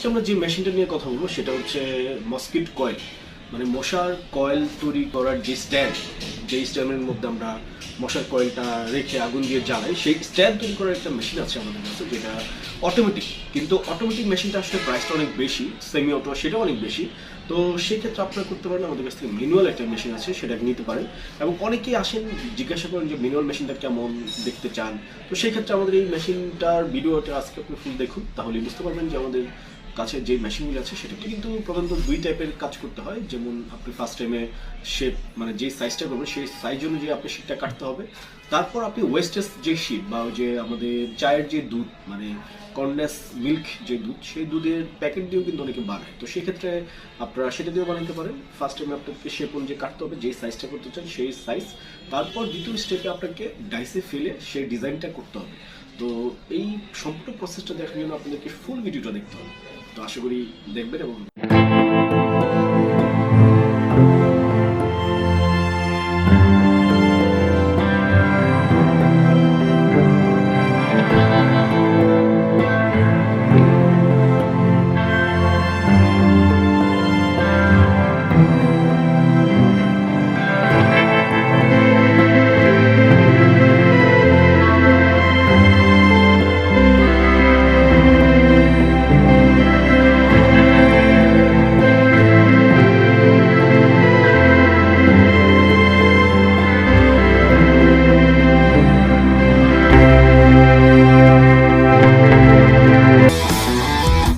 আজকে আমরা যে মেশিনটা নিয়ে কথা বলব সেটা হচ্ছে মসকিট কয়েল। মানে মশার কয়েল তৈরি করার যে স্ট্যান্ড যে স্ট্যান্ডের মধ্যে আমরা মশার কয়েলটা রেখে আগুন দিয়ে জ্বালাই, সেই স্ট্যান্ড তৈরি করার একটা মেশিন আছে আমাদের কাছে, যেটা অটোমেটিক কিন্তু অটোমেটিক মেশিনটা আসলে প্রাইসটা অনেক বেশি সেমি অটো সেটাও অনেক বেশি। তো সেক্ষেত্রে আপনারা করতে পারেন, আমাদের কাছ থেকে ম্যানুয়াল একটা মেশিন আছে, সেটা নিতে পারেন। এবং অনেকেই আসেন জিজ্ঞাসা করেন যে ম্যানুয়াল মেশিনটা কেমন দেখতে চান। তো সেই ক্ষেত্রে আমাদের এই মেশিনটার ভিডিওটা আজকে আপনি ফুল দেখুন তাহলে বুঝতে পারবেন যে আমাদের কাছে যে মেশিনগুলো আছে, সেটাতে কিন্তু প্রধানত দুই টাইপের কাজ করতে হয়। যেমন আপনি ফার্স্ট টাইমে শেপ মানে যে সাইজটা করবেন সেই সাইজ অনুযায়ী আপনি শীটটা কাটতে হবে। তারপর আপনি ওয়েস্টেজ যে শীট বা যে আমাদের চায়ের যে দুধ মানে কন্ডেন্স মিল্ক যে দুধ, সেই দুধের প্যাকেট দিয়েও কিন্তু অনেকে বানায়। তো সেক্ষেত্রে আপনারা সেটা দিয়েও বানাতে পারেন। ফার্স্ট টাইমে আপনাকে শেপ অনুযায়ী কাটতে হবে, যেই সাইজটা করতে চান, সেই সাইজ তারপর দ্বিতীয় স্টেপে আপনাকে ডাইসে ফেলে সেই ডিজাইনটা করতে হবে। তো এই সম্পূর্ণ প্রসেসটা দেখার জন্য আপনাদেরকে ফুল ভিডিওটা দেখতে হবে। তো আশা করি দেখবেন এবং